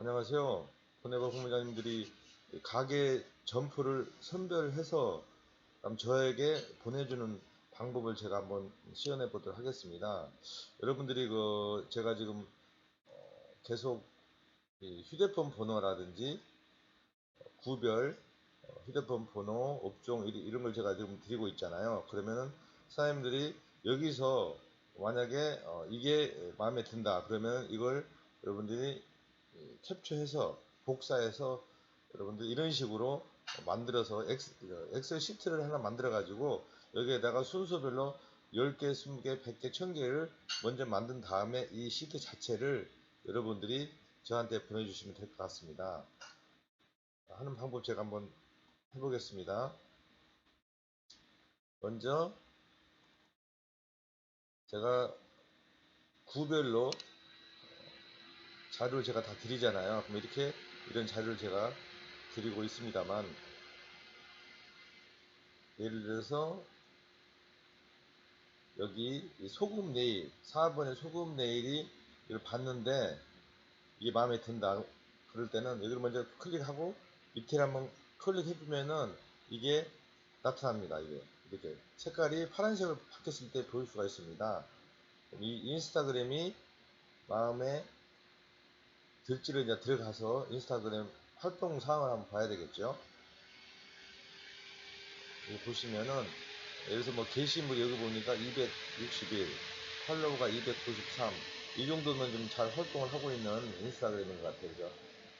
안녕하세요. 보네버 부모자님들이 가게 점포를 선별해서 저에게 보내주는 방법을 제가 한번 시연해 보도록 하겠습니다. 여러분들이 그 제가 지금 어, 계속 이 휴대폰 번호라든지 구별 어, 휴대폰 번호, 업종 이- 이런 걸 제가 지금 드리고 있잖아요. 그러면은 사장님들이 여기서 만약에 어, 이게 마음에 든다 그러면 이걸 여러분들이 이 캡처해서 복사해서 여러분들 이런 식으로 만들어서 어, 엑셀 시트를 하나 만들어 가지고 여기에다가 순서별로 10개, 20개, 100개, 1000개를 먼저 만든 다음에 이 시트 자체를 여러분들이 저한테 보내주시면 될 것 같습니다. 하는 방법 제가 한번 해보겠습니다. 먼저 제가 구별로 자료를 제가 다 드리잖아요. 그럼 이렇게 이런 자료를 제가 드리고 있습니다만 예를 들어서 여기 이 소금 네일 4번의 소금 네일이 이걸 봤는데 이게 마음에 든다. 그럴 때는 여기를 먼저 클릭하고 밑에 한번 클릭해 주면은 이게 나타납니다 이게. 이렇게 색깔이 파란색으로 바뀌었을 때 보일 수가 있습니다. 이 인스타그램이 마음에 들지를 이제 들어가서 인스타그램 활동 사항을 한번 봐야 되겠죠. 여기 보시면은 여기서 뭐 게시물 여기 보니까 261, 팔로우가 293, 이 정도면 좀 잘 활동을 하고 있는 인스타그램인 것 같아요. 그죠?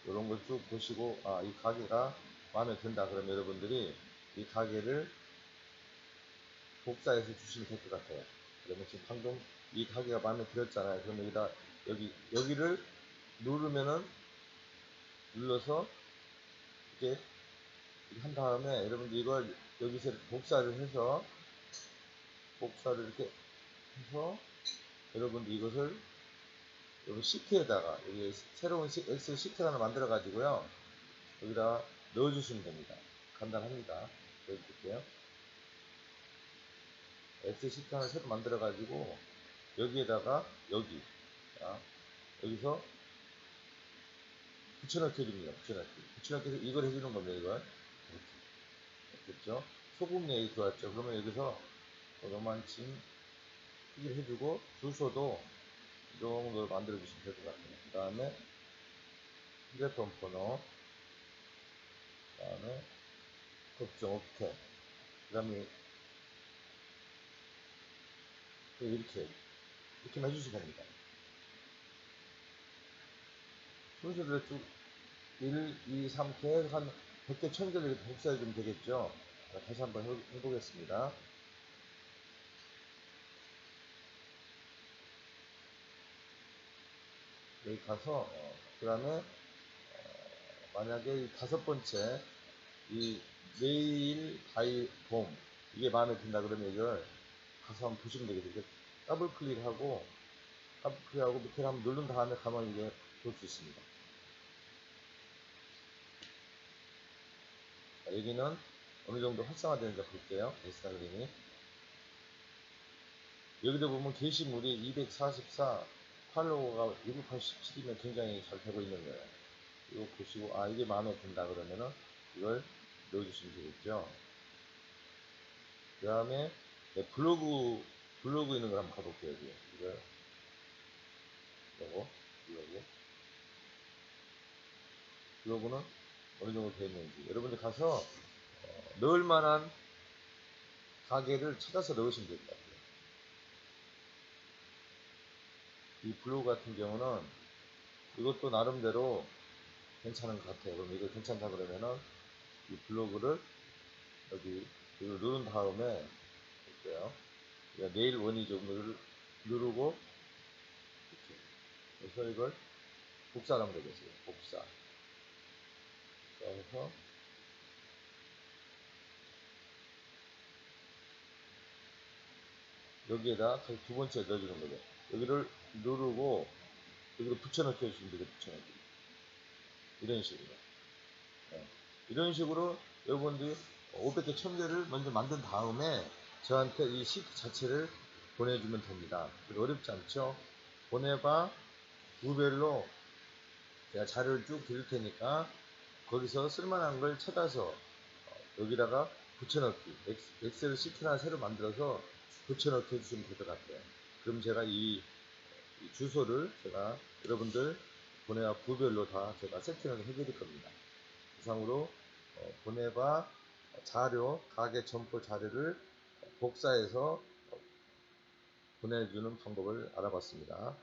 이런 걸 쭉 보시고 아 이 가게가 마음에 든다 그러면 여러분들이 이 가게를 복사해서 주시면 될 것 같아요. 그러면 지금 방금 이 가게가 마음에 들었잖아요. 그럼 여기다 여기 여기를 누르면은 눌러서 이렇게 한 다음에 여러분들 이걸 여기서 복사를 해서 복사를 이렇게 해서 여러분들 이것을 여기 시트에다가 여기 새로운 시- 엑셀 시트 하나 만들어 가지고요. 여기다 넣어 주시면 됩니다. 간단합니다. 보여드릴게요. 엑셀 시트 하나 새로 만들어 가지고 여기에다가 여기 자, 여기서 붙여넣기 해줍니다. 붙여넣기. 붙여넣기 해서 이걸 해주는 겁니다. 이걸. 이렇게. 됐죠? 소금 내기 들어왔죠. 그러면 여기서 요만침 크기를 해주고 주소도 이 정도로 만들어주시면 될 것 같아요. 그 다음에 휴대폰 번호 그 다음에 걱정 오케이 그 다음에 이렇게 이렇게만 해주시면 됩니다. 순서대로 쭉 1, 2, 3 이렇게 해서 한 100개, 1000개를 이렇게 복사해 주면 되겠죠. 자, 다시 한번 해- 해보겠습니다. 여기 가서 그 다음에 만약에 이 다섯 번째 이 내일 바이 봄 이게 마음에 든다 그러면 이걸 가서 한번 보시면 되겠죠. 더블 클릭하고 더블 클릭하고 밑에 한번 누른 다음에 가면 이게 볼수 있습니다. 여기는 어느 정도 활성화되는지 볼게요. 인스타그램이. 여기도 보면 게시물이 244, 팔로워가 687이면 굉장히 잘 되고 있는 거예요. 이거 보시고, 아, 이게 마음에 든다 그러면은 이걸 넣어주시면 되겠죠. 그 다음에 블로그, 블로그 있는 걸 한번 가볼게요. 이걸. 요거, 블로그. 블로그는 어느 정도 되어 있는지. 여러분들 가서 어, 넣을 만한 가게를 찾아서 넣으시면 될 것 같아요. 이 블로그 같은 경우는 이것도 나름대로 괜찮은 것 같아요. 그럼 이거 괜찮다 그러면은 이 블로그를 여기 이걸 누른 다음에 볼게요. 그러니까 내일. 누르, 누르고 이렇게 그래서 이걸 복사를 하면 되겠어요. 복사. 그래서 여기에다 두 번째 넣어주는 거죠. 여기를 누르고 여기로 붙여넣기 해주시면 되죠. 붙여넣기. 이런 식으로. 네. 이런 식으로 여러분들이 500개, 1000개를 먼저 만든 다음에 저한테 이 시트 자체를 보내주면 됩니다. 어렵지 않죠? 보내봐 구별로 제가 자료를 쭉 드릴 테니까 거기서 쓸만한 걸 찾아서 어, 여기다가 붙여넣기 엑셀 시트 하나 새로 만들어서 붙여넣기 해주시면 될 것 같아요. 그럼 제가 이, 이 주소를 제가 여러분들 보내와 부별로 다 제가 세팅을 해드릴 겁니다. 이상으로 어, 보내봐 자료 가게 점포 자료를 복사해서 보내주는 방법을 알아봤습니다.